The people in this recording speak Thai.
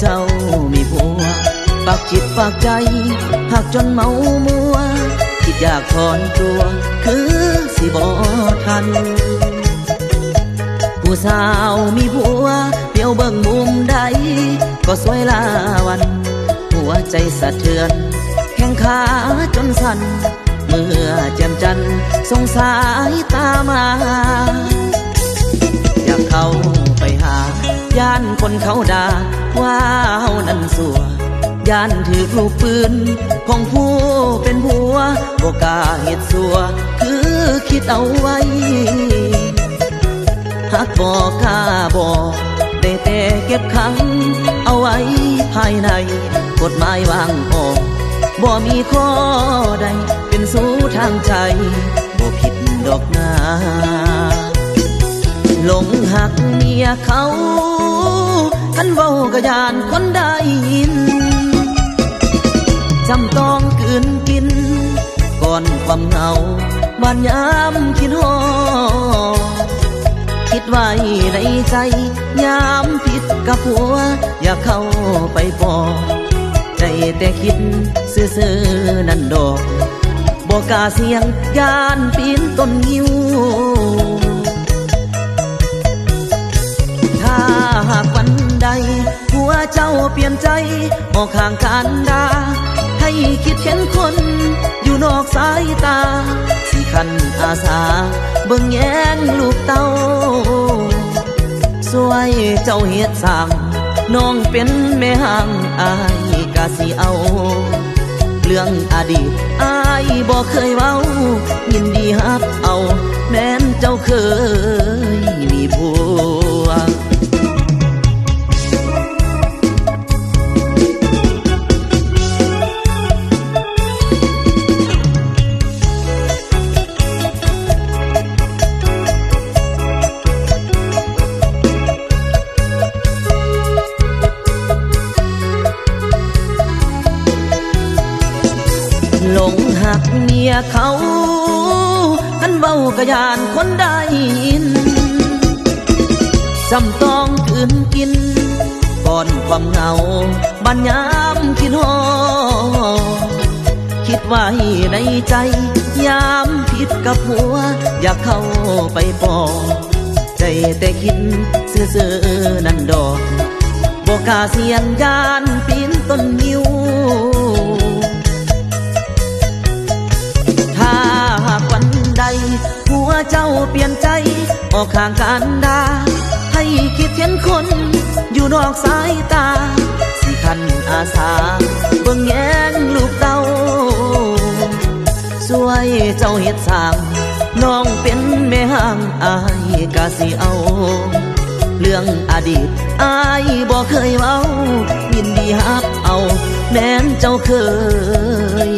เจ้ามีผัวฝากจิตฝากใจหากจนเมามัวคิดอยากถอนตัว คือสิบอทัน ผู้สาวมีผัวเดียวเบิ่งมุมใด ก็สวยลาวัน หัวใจสะเทือน แข้งขาจนสั่น เมื่อแจ่มจันทร์สงสายตามา อยากเข้าไปหา ย่านคนเขาด่า ว่าเฮานั้นสัวย่านถือลูกปืน ของผู้เป็นผัวบ่กล้าเฮ็ดสัว คือคิดเอาไว้หักบอกล้าบอกได้แต่เก็บขัง เอาไว้ภายใน กฎหมายวางออกบ่มีข้อใด เป็นสู้ทางใจบ่ผิดดอกนาหลงหักเมียเขา ท่านเว้ากระยานคนได้ยินจำต้องกืนกิน ก่อนความเหงาบานยามคิดฮอดคิดไว้ในใจ ยามผิดกับผัว อยากเข้าไปปอกใจแต่คิดซื่อๆนั่นดอกบอกกาเสียงยานปีนต้นงิ้ว เปลี่ยนใจออกห่างกันดา ให้คิดเห็นคน อยู่นอกสายตา สิคันอาสา เบิ่งแยงลูกเต้าสวยเจ้าเฮ็ดสั่งน้องเป็นแม่ห่างอายกะสิเอา เรื่องอดีตอายบอกเคยเว้า ยินดีฮับเอา แม้นเจ้าเคย งหักเมียเขาอันเบากระยานคนได้ยินจำต้องคืนกินก่อนความเหงาบันยามคิดฮอคิดไว้ในใจ ยามผิดกับหัว อยากเข้าไปปอกใจแต่คิดซื่อนั่นดอกบอกกาเสียงยานปีนต้นนิ้ว ข้างกันดา ให้คิดเห็นคน อยู่นอกสายตา สิคันอาสา เบิ่งแยงลูกเต้าสวยเจ้าเฮ็ดสร้างน้องเป็นแม่ห้างอายกะสิเอา เรื่องอดีตอายบอกเคยเว้ายินดีฮับเอา แม้นเจ้าเคย